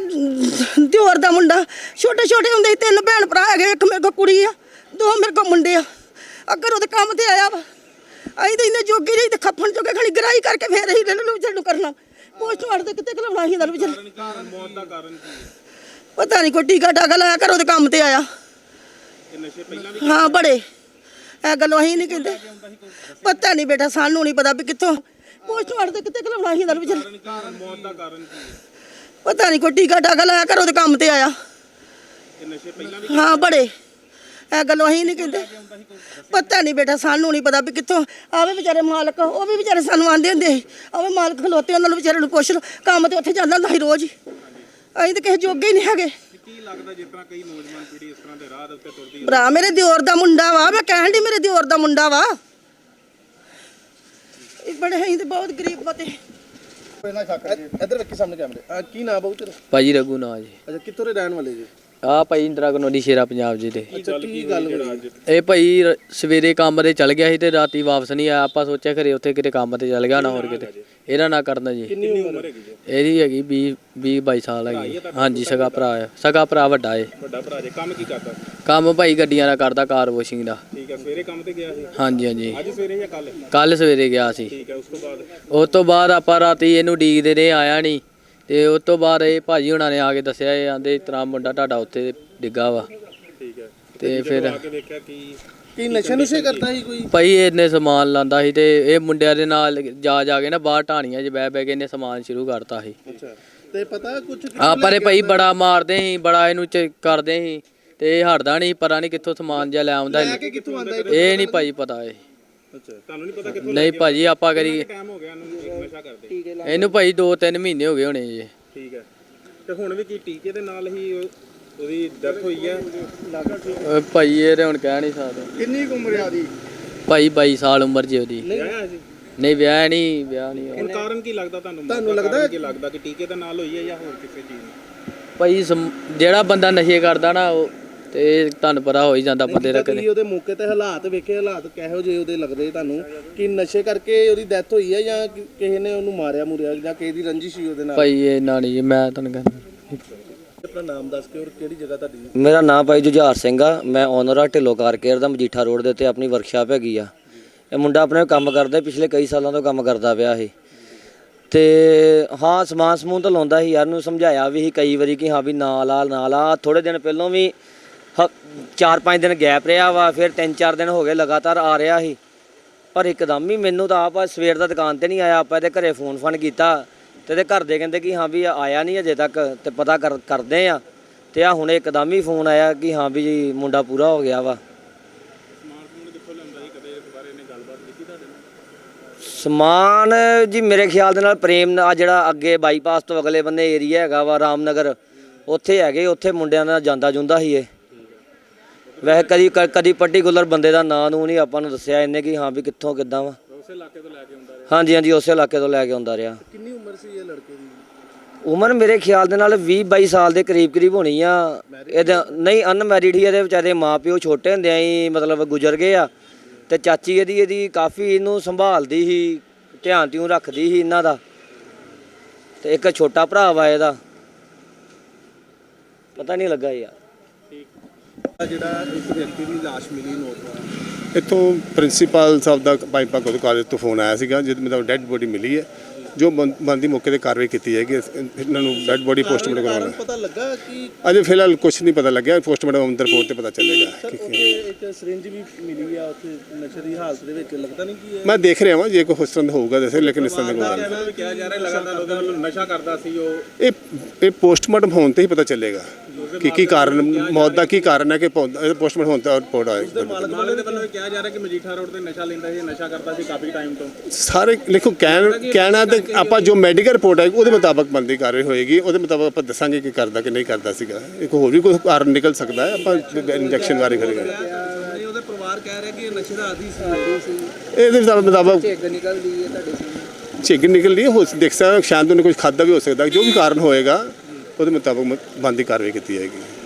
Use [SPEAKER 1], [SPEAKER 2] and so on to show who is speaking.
[SPEAKER 1] ਦਿਓਰ ਦਾ ਮੁੰਡਾ, ਛੋਟੇ ਛੋਟੇ ਹੁੰਦੇ ਸੀ, ਤਿੰਨ ਭੈਣ ਭਰਾ ਹੈਗੇ, ਇੱਕ ਮੇਰੇ ਕੋਲ ਕੁੜੀ ਆ, ਦੋ ਮੇਰੇ ਕੋਲ ਮੁੰਡੇ ਆ। ਅਗਰ ਉਹਦੇ ਕੰਮ ਤੇ ਆਇਆ ਵਾ, ਅਸੀਂ ਤਾਂ ਇਹਨੇ ਜੋਗੀ ਨਹੀਂ ਤੇ ਖੱਫਣ ਜੋਗੇ ਖਣੀ ਗਰਾਈ ਕਰਕੇ ਫੇਰ ਅਸੀਂ ਇਹਨਾਂ ਨੂੰ ਵਿਚਾਰ ਨੂੰ ਕਰਨਾ। ਪੋਸਟਮਾਰਟਮ ਤੇ ਕਿਤੇ ਕਲਾਉਣਾ ਸੀ ਇਹਨਾਂ ਨੂੰ ਵਿਚਾਰ?
[SPEAKER 2] ਮੌਤ ਦਾ ਕਾਰਨ ਕੀ ਹੈ
[SPEAKER 1] ਪਤਾ ਨਹੀਂ ਕੋਈ ਟੀਕਾ ਟਾਕਾ ਲਾਇਆ ਕਰ, ਉਹਦੇ ਕੰਮ ਤੇ ਆਇਆ। ਹਾਂ, ਬੜੇ। ਇਹ ਗੱਲੋਂ ਅਸੀਂ ਨਹੀਂ ਕਹਿੰਦੇ। ਪਤਾ ਨਹੀਂ ਬੇਟਾ, ਸਾਨੂੰ ਨਹੀਂ ਪਤਾ ਵੀ ਕਿੱਥੋਂ। ਪੋਸਟਮਾਰਟਮ ਤੇ ਕਿਤੇ ਕਲਾਉਣਾ ਸੀ ਇਹਨਾਂ ਨੂੰ ਵਿਚਾਰ?
[SPEAKER 2] ਕਾਰਨ ਮੌਤ ਦਾ ਕਾਰਨ ਕੀ ਹੈ
[SPEAKER 1] ਪਤਾ ਨਹੀਂ ਕੋਈ ਟੀਕਾ ਟਾਕਾ ਲਾਇਆ ਕਰ ਉਹਦੇ ਕੰਮ ਤੇ ਆਇਆ। ਹਾਂ ਬੜੇ। ਇਹ ਗੱਲੋਂ ਅਸੀਂ ਨਹੀਂ ਕਹਿੰਦੇ। ਪਤਾ ਨਹੀਂ ਬੇਟਾ ਸਾਨੂੰ ਨਹੀਂ ਪਤਾ ਵੀ ਕਿੱਥੋਂ ਆਵੇ ਵਿਚਾਰੇ ਮਾਲਕ ਉਹ ਵੀ ਵਿਚਾਰੇ ਸਾਨੂੰ ਆਂਦੇ ਹੁੰਦੇ ਸੀ ਆਵੇ ਮਾਲਕ ਖਲੋਤੇ ਉਹਨਾਂ ਨੂੰ ਵਿਚਾਰੇ ਨੂੰ ਪੁੱਛ ਲਓ ਕੰਮ ਤੇ ਉੱਥੇ ਜਾਂਦਾ ਹੁੰਦਾ ਸੀ ਰੋਜ਼ ਹੀ। ਅਸੀਂ ਤਾਂ ਕਿਸੇ ਜੋਗੇ ਹੀ ਨਹੀਂ ਹੈਗੇ।
[SPEAKER 2] ਕੀ ਲੱਗਦਾ ਜਿਸ ਤਰ੍ਹਾਂ ਕਈ ਨੌਜਵਾਨ ਪੀੜ੍ਹੀ ਇਸ ਤਰ੍ਹਾਂ ਦੇ ਰਾਹ ਦੇ ਉੱਤੇ ਤੁਰਦੀ ਹੈ
[SPEAKER 1] ਭਰਾ ਮੇਰੇ ਦਿਓਰ ਦਾ ਮੁੰਡਾ ਵਾ ਮੈਂ ਕਹਿਣ ਦੀ ਮੇਰੇ ਦਿਓਰ ਦਾ ਮੁੰਡਾ ਵਾ। ਇਹ ਬੜੇ ਅਸੀਂ ਤੇ ਬਹੁਤ ਗਰੀਬ ਮਤੇ
[SPEAKER 3] ਇੱਧਰ ਵੇਖੀ ਸਾਹਮਣੇ ਕੈਮਰੇ। ਆ ਕੀ ਨਾਮ ਬਹੁ ਤੇਰਾ?
[SPEAKER 4] ਭਾਜੀ ਰਘੂ ਨਾ ਜੀ।
[SPEAKER 3] ਅੱਛਾ ਕਿੱਥੋਂ ਦੇ ਰਹਿਣ ਵਾਲੇ ਜੀ?
[SPEAKER 4] ਆ ਭਾਈ ਇੰਦਰਾ ਕਨੋਡੀ ਸ਼ੇਰਾ ਪੰਜਾਬ ਜੀ ਦੇ
[SPEAKER 3] ਅੱਛਾ ਕੀ ਗੱਲ ਹੋਈ?
[SPEAKER 4] ਇਹ ਭਾਈ ਰ- ਸਵੇਰੇ ਕੰਮ ਤੇ ਚਲ ਗਿਆ ਸੀ ਤੇ ਰਾਤੀ ਵਾਪਸ ਨਹੀਂ ਆਇਆ। ਆਪਾਂ ਸੋਚਿਆ ਘਰੇ ਉੱਥੇ ਕਿਤੇ ਕੰਮ ਤੇ ਚਲ ਗਿਆ ਨਾ ਹੋਰ ਕਿਤੇ। ਇਹਦਾ ਨਾ ਕਰਨਾ ਜੀ।
[SPEAKER 3] ਕਿੰਨੀ ਉਮਰ ਹੈਗੀ ਜੀ?
[SPEAKER 4] ਇਹਦੀ ਹੈਗੀ 20 20 22 ਸਾਲ ਹੈਗੀ ਹਾਂਜੀ ਸਗਾ ਭਰਾ ਹੈ ਸਗਾ ਭਰਾ ਵੱਡਾ ਏ।
[SPEAKER 2] ਵੱਡਾ ਭਰਾ ਜੇ। ਕੰਮ ਕੀ ਕਰਦਾ?
[SPEAKER 4] ਕੰਮ ਭਾਈ ਗੱਡੀਆਂ ਦਾ ਕਰਦਾ ਕਾਰ ਵਾਸ਼ਿੰਗ ਦਾ।
[SPEAKER 2] ਠੀਕ ਹੈ ਸਵੇਰੇ ਕੰਮ ਤੇ ਗਿਆ ਸੀ?
[SPEAKER 4] ਹਾਂਜੀ ਹਾਂਜੀ।
[SPEAKER 2] ਅੱਜ ਸਵੇਰੇ ਜਾਂ ਕੱਲ
[SPEAKER 4] ਕੱਲ ਸਵੇਰੇ ਗਿਆ ਸੀ।
[SPEAKER 2] ਠੀਕ ਹੈ ਉਸ ਤੋਂ ਬਾਅਦ?
[SPEAKER 4] ਉਸ ਤੋਂ ਬਾਅਦ ਆਪਾਂ ਰਾਤੀ ਇਹਨੂੰ ਡੀਕਦੇ ਰਹੇ ਆਇਆ ਨਹੀਂ। ਤੇ ਉਸ ਤੋਂ ਬਾਅਦ ਇਹ ਭਾਜੀ ਹੁਣਾਂ ਨੇ ਆ ਕੇ ਦੱਸਿਆ ਇਹ ਆਂਦੇ ਇਸ ਤਰ੍ਹਾਂ ਮੁੰਡਾ ਤੁਹਾਡਾ ਉੱਥੇ ਡਿੱਗਾ ਵਾ।
[SPEAKER 2] ਠੀਕ ਹੈ।
[SPEAKER 4] ਤੇ ਫਿਰ
[SPEAKER 2] ਆ ਕੇ ਦੇਖਿਆ ਕਿ
[SPEAKER 3] ਕੀ ਨਸ਼ੇ ਨੁਸ਼ੇ ਕਰਦਾ ਸੀ ਕੋਈ?
[SPEAKER 4] ਭਾਈ ਇਹਨੇ ਸਮਾਨ ਲਾਂਦਾ ਸੀ ਤੇ ਇਹ ਮੁੰਡਿਆਂ ਦੇ ਨਾਲ ਜਾ ਜਾ ਕੇ ਨਾ ਬਾਹਰ ਢਾਣੀਆਂ 'ਚ ਬਹਿ ਬਹਿ ਕੇ ਇਹਨੇ ਸਮਾਨ ਸ਼ੁਰੂ ਕਰਤਾ ਸੀ।
[SPEAKER 3] ਅੱਛਾ। ਤੇ ਪਤਾ ਕੁਝ
[SPEAKER 4] ਆਪਾਂ ਦੇ ਭਾਈ ਬੜਾ ਮਾਰਦੇ ਸੀ ਬੜਾ ਇਹਨੂੰ ਚ ਕਰਦੇ ਸੀ। ਤੇ ਇਹ ਹਟਦਾ ਨਹੀਂ ਪਤਾ ਨਹੀਂ ਕਿੱਥੋਂ ਸਮਾਨ ਜਿਹਾ ਲੈ ਆਉਂਦਾ
[SPEAKER 3] ਲੈ ਕੇ ਕਿੱਥੋਂ ਆਂਦਾ
[SPEAKER 4] ਇਹ ਨਹੀਂ ਭਾਈ ਪਤਾ ਇਹ।
[SPEAKER 3] ਅੱਛਾ
[SPEAKER 2] ਤੁਹਾਨੂੰ ਨਹੀਂ ਪਤਾ ਕਿੱਥੋਂ
[SPEAKER 4] ਨਹੀਂ ਭਾਜੀ ਆਪਾਂ ਕਰੀ
[SPEAKER 2] ਟਾਈਮ ਹੋ ਗਿਆ ਇਹਨੂੰ ਨਸ਼ਾ ਕਰਦੇ
[SPEAKER 4] ਇਹਨੂੰ ਭਾਈ 2-3 ਮਹੀਨੇ ਹੋ ਗਏ ਹੋਣੇ ਜੀ।
[SPEAKER 2] ਠੀਕ ਹੈ। ਤੇ ਹੁਣ ਵੀ ਕੀ ਟੀਕੇ ਦੇ ਨਾਲ ਹੀ ਉਹ- ਉਹਦੀ ਡੈਥ ਹੋਈ ਹੈ?
[SPEAKER 4] ਭਾਈ ਇਹ ਤੇ ਹੁਣ ਕਹਿ ਨਹੀਂ ਸਕਦੇ।
[SPEAKER 3] ਕਿੰਨੀ ਕੁ ਉਮਰ ਆ ਦੀ
[SPEAKER 4] ਭਾਈ 22 ਸਾਲ ਉਮਰ ਜੀ ਉਹਦੀ।
[SPEAKER 2] ਵਿਆਹਿਆ ਸੀ?
[SPEAKER 4] ਨਹੀਂ ਵਿਆਹ ਨਹੀਂ ਵਿਆਹ ਨਹੀਂ ਹੋਇਆ।
[SPEAKER 2] ਹੁਣ ਕਾਰਨ ਕੀ ਲੱਗਦਾ ਤੁਹਾਨੂੰ?
[SPEAKER 3] ਤੁਹਾਨੂੰ ਲੱਗਦਾ?
[SPEAKER 2] ਕੀ ਲੱਗਦਾ ਕਿ ਟੀਕੇ ਦੇ ਨਾਲ ਹੋਈ ਹੈ ਜਾਂ ਹੋਰ ਕਿਸੇ ਚੀਜ਼? ਨਾਲ
[SPEAKER 4] ਭਾਈ ਸਮ- ਜਿਹੜਾ ਬੰਦਾ ਨਸ਼ੇ ਕਰਦਾ ਨਾ ਉਹ ਤੇ ਤੁਹਾਨੂੰ ਪਤਾ ਹੋ ਹੀ ਜਾਂਦਾ ਬੰਦੇ ਦਾ ਕਦੇ।
[SPEAKER 3] ਉਹਦੇ ਮੌਕੇ ਤੇ ਹਾਲਾਤ ਵੇਖੇ ਹਾਲਾਤ ਕਿਹੋ ਜਿਹੇ ਉਹਦੇ ਲੱਗਦੇ ਤੁਹਾਨੂੰ? ਕਿ ਨਸ਼ੇ ਕਰਕੇ ਉਹਦੀ ਡੈਥ ਹੋਈ ਹੈ ਜਾਂ ਕਿ- ਕਿਸੇ ਨੇ ਉਹਨੂੰ ਮਾਰਿਆ ਮੁਰਿਆ ਜਾਂ ਕਿਸੇ ਦੀ ਰੰਜਿਸ਼ ਸੀ ਉਹਦੇ ਨਾਲ?
[SPEAKER 4] ਭਾਈ ਇਹ ਨਾ ਨਹੀਂ ਜੀ, ਮੈਂ ਤੁਹਾਨੂੰ ਕਹਿੰਦਾ।
[SPEAKER 3] ਆਪਣਾ ਨਾਮ ਦੱਸ ਕੇ ਔਰ ਕਿਹੜੀ ਜਗ੍ਹਾ ਤੁਹਾਡੀ?
[SPEAKER 5] ਮੇਰਾ ਨਾਮ ਭਾਈ ਜੁਝਾਰ ਸਿੰਘ ਆ। ਮੈਂ ਓਨਰ ਆ ਢਿੱਲੋਂ ਕਾਰ ਕੇਅਰ ਦਾ ਮਜੀਠਾ ਰੋਡ ਦੇ ਉੱਤੇ ਆਪਣੀ ਵਰਕਸ਼ਾਪ ਹੈਗੀ ਆ। ਇਹ ਮੁੰਡਾ ਆਪਣੇ ਕੰਮ ਕਰਦਾ ਪਿਛਲੇ ਕਈ ਸਾਲਾਂ ਤੋਂ ਕੰਮ ਕਰਦਾ ਪਿਆ ਇਹ। ਤੇ ਹਾਂ ਸਮਾਨ ਸਮੂਨ ਤਾਂ ਲਾਉਂਦਾ ਸੀ ਯਾਰ ਨੂੰ ਸਮਝਾਇਆ ਵੀ ਸੀ ਕਈ ਵਾਰੀ ਕਿ ਹਾਂ ਵੀ ਨਾ ਲਾ ਨਾ ਲਾ ਥੋੜੇ ਦਿਨ ਪਹਿਲਾਂ ਵੀ ਹ- ਚਾਰ ਪੰਜ ਦਿਨ ਗੈਪ ਰਿਹਾ ਵਾ, ਫਿਰ ਤਿੰਨ ਚਾਰ ਦਿਨ ਹੋ ਗਏ ਲਗਾਤਾਰ ਆ ਰਿਹਾ ਸੀ। ਪਰ ਇੱਕਦਮ ਹੀ ਮੈਨੂੰ ਤਾਂ ਆਪ ਸਵੇਰ ਦਾ ਦੁਕਾਨ ਤੇ ਨਹੀਂ ਆਇਆ, ਆਪਾਂ ਇਹਦੇ ਘਰੇ ਫੋਨ ਫਨ ਕੀਤਾ ਤੇ ਇਹਦੇ ਘਰ ਦੇ ਕਹਿੰਦੇ ਕਿ ਹਾਂ ਵੀ ਆਇਆ ਨਹੀਂ ਅਜੇ ਤੱਕ ਤੇ ਪਤਾ ਕਰ ਕਰਦੇ ਆ। ਤੇ ਆ ਹੁਣ ਇੱਕਦਮ ਹੀ ਫੋਨ ਆਇਆ ਕਿ ਹਾਂ ਵੀ ਜੀ ਮੁੰਡਾ ਪੂਰਾ ਹੋ ਗਿਆ ਵਾ। ਸਮਾਨ ਜੀ ਮੇਰੇ ਖਿਆਲ ਦੇ ਨਾਲ ਪ੍ਰੇਮ ਆ ਜਿਹੜਾ ਅੱਗੇ ਬਾਈਪਾਸ ਤੋਂ ਅਗਲੇ ਬੰਨੇ ਏਰੀਆ ਹੈਗਾ ਵਾ, ਰਾਮਨਗਰ। ਉੱਥੇ ਹੈਗੇ, ਉੱਥੇ ਮੁੰਡਿਆਂ ਨਾਲ ਜਾਂਦਾ ਜੁੰਦਾ ਸੀ ਇਹ। ਵੈਸੇ ਕਦੀ ਕ- ਕਦੀ ਪਾਰਟਿਕੂਲਰ ਬੰਦੇ ਦਾ ਨਾਂ ਨੂੰ ਨਹੀਂ ਆਪਾਂ ਨੂੰ ਦੱਸਿਆ ਇਹਨੇ ਕਿ ਹਾਂ ਵੀ ਕਿੱਥੋਂ ਕਿੱਦਾਂ ਵਾ।
[SPEAKER 2] ਉਸੇ ਇਲਾਕੇ ਤੋਂ ਲੈ ਕੇ ਆਉਂਦਾ
[SPEAKER 5] ਹਾਂਜੀ ਹਾਂਜੀ ਉਸੇ ਇਲਾਕੇ ਤੋਂ ਲੈ ਕੇ ਆਉਂਦਾ ਰਿਹਾ।
[SPEAKER 3] ਕਿੰਨੀ ਉਮਰ ਸੀ ਇਹ ਲੜਕੇ ਦੀ?
[SPEAKER 5] ਉਮਰ ਮੇਰੇ ਖਿਆਲ ਦੇ ਨਾਲ 20 22 ਸਾਲ ਦੇ ਕਰੀਬ ਕਰੀਬ ਹੋਣੀ ਆ। ਇਹਦਾ ਨਹੀਂ ਅਨਮੈਰਿਡ ਹੀ ਇਹਦੇ ਵਿਚਾਰੇ ਮਾਪਿਓ ਛੋਟੇ ਹੁੰਦਿਆਂ ਹੀ ਮਤਲਬ ਗੁਜ਼ਰ ਗਏ ਆ। ਤੇ ਚਾਚੀ ਇਹਦੀ ਇਹਦੀ ਕਾਫੀ ਇਹਨੂੰ ਸੰਭਾਲਦੀ ਸੀ ਧਿਆਨ ਤਿਉਂ ਰੱਖਦੀ ਸੀ ਇਹਨਾਂ ਦਾ। ਤੇ ਇੱਕ ਛੋਟਾ ਭਰਾ ਵਾ ਇਹਦਾ। ਪਤਾ ਨਹੀਂ ਲੱਗਾ ਯਾਰ।
[SPEAKER 3] ਜਿਹੜਾ ਇੱਕ ਵਿਅਕਤੀ ਦੀ ਲਾਸ਼ ਮਿਲੀ ਨੌਜਵਾਨ
[SPEAKER 6] ਇੱਥੋਂ ਪ੍ਰਿੰਸੀਪਲ ਸਾਹਿਬ ਦਾ ਪਾਈਪਾ ਕੋਲ ਕਾਲਜ ਤੋਂ ਫੋਨ ਆਇਆ ਸੀਗਾ ਜਿਹਦੇ ਮਤਲਬ ਡੈੱਡ ਬੋਡੀ ਮਿਲੀ ਹੈ। ਜੋ ਬੰਦੀ ਮੌਕੇ ਤੇ ਕਾਰਵਾਈ ਕੀਤੀ ਜਾਏਗੀ ਇਹਨਾਂ ਨੂੰ ਡੈੱਡ ਬੋਡੀ ਪੋਸਟਮਾਰਟਮ ਕਰਵਾਉਣਾ
[SPEAKER 3] ਪਤਾ ਲੱਗਾ ਕਿ
[SPEAKER 6] ਅਜੇ ਫਿਲਹਾਲ ਕੁਝ ਨਹੀਂ ਪਤਾ ਲੱਗਿਆ ਪੋਸਟਮਾਰਟਮ ਅੰਦਰ ਰਿਪੋਰਟ ਤੇ ਪਤਾ ਚੱਲੇਗਾ
[SPEAKER 3] ਉੱਥੇ ਇੱਕ ਸਿਰਿੰਜ ਵੀ ਮਿਲੀ ਆ ਉੱਥੇ ਨਸ਼ੇ ਦੀ ਹਾਲਤ ਦੇ ਵਿੱਚ ਲੱਗਦਾ ਨਹੀਂ ਕਿ
[SPEAKER 6] ਮੈਂ ਦੇਖ ਰਿਹਾ ਹਾਂ ਜੇ ਕੋਈ ਦਾ ਹੋਊਗਾ ਦੱਸੇ ਲੇਕਿਨ ਇਸ ਤਰ੍ਹਾਂ ਦਾ ਕੋਈ
[SPEAKER 2] ਕਿਹਾ ਜਾ ਰਿਹਾ ਲਗਾਤਾਰ ਉਹਦੇ ਵੱਲੋਂ ਨਸ਼ਾ ਕਰਦਾ ਸੀ ਉਹ।
[SPEAKER 6] ਇਹ ਇਹ ਪੋਸਟਮਾਰਟਮ ਹੋਣ ਤੇ ਹੀ ਪਤਾ ਚੱਲੇਗਾ। ਕਿ ਕੀ ਕਾਰਨ? ਮੌਤ ਦਾ ਕੀ ਕਾਰਨ ਹੈ ਕਿ ਪੋਸਟਮਾਰਟਮ ਹੋਣ ਤੇ ਰਿਪੋਰਟ ਆਏਗੀ?
[SPEAKER 2] ਮਾਲਕ ਦੇ ਵੱਲੋਂ ਇਹ ਕਿਹਾ ਜਾ ਰਿਹਾ ਕਿ ਮਜੀਠਾ ਰੋਡ ਤੇ ਨਸ਼ਾ ਲੈਂਦਾ ਸੀ ਨਸ਼ਾ ਕਰਦਾ ਸੀ ਕਾਫੀ ਟਾਈਮ ਤੋਂ।
[SPEAKER 6] ਸਾਰੇ ਲਿਖੋ ਕਹਿਣ ਕਹਿਣਾ ਤੇ ਆਪਾਂ ਜੋ ਮੈਡੀਕਲ ਰਿਪੋਰਟ ਆਏਗੀ ਉਹਦੇ ਮੁਤਾਬਕ ਬੰਦੀ ਕਾਰਵਾਈ ਹੋਏਗੀ ਉਹਦੇ ਮੁਤਾਬਕ ਆਪਾਂ ਦੱਸਾਂਗੇ ਕਿ ਕਰਦਾ ਕਿ ਨਹੀਂ ਕਰਦਾ ਸੀਗਾ। ਇੱਕ ਹੋਰ ਵੀ ਕੋਈ ਕਾਰਨ ਨਿਕਲ ਸਕਦਾ ਹੈ ਆਪਾਂ ਇੰਜੈਕਸ਼ਨ ਬਾਰੇ ਕਰਾਂਗੇ।
[SPEAKER 3] ਉਹਦੇ ਪਰਿਵਾਰ ਕਹਿ ਰਿਹਾ ਕਿ ਇਹ ਨਸ਼ੇ ਦਾ ਆਦੀ ਸੀ
[SPEAKER 6] ਇਹਦੇ ਮੁਤਾਬਕ
[SPEAKER 3] ਝੇਗ ਨਿਕਲਦੀ ਹੈ ਤੁਹਾਡੇ ਸਾਹਮਣੇ।
[SPEAKER 6] ਛਿੱਗ ਨਿਕਲਦੀ ਹੈ ਹੋ ਦੇਖ ਸਕਦਾ ਸ਼ਾਇਦ ਉਹਨੇ ਕੁਝ ਖਾਦਾ ਵੀ ਹੋ ਸਕਦਾ ਜੋ ਵੀ ਕਾਰਨ ਹੋਏਗਾ ਉਹਦੇ ਮੁਤਾਬਕ ਬੰਦੀ ਕਾਰਵਾਈ ਕੀਤੀ ਜਾਏਗੀ।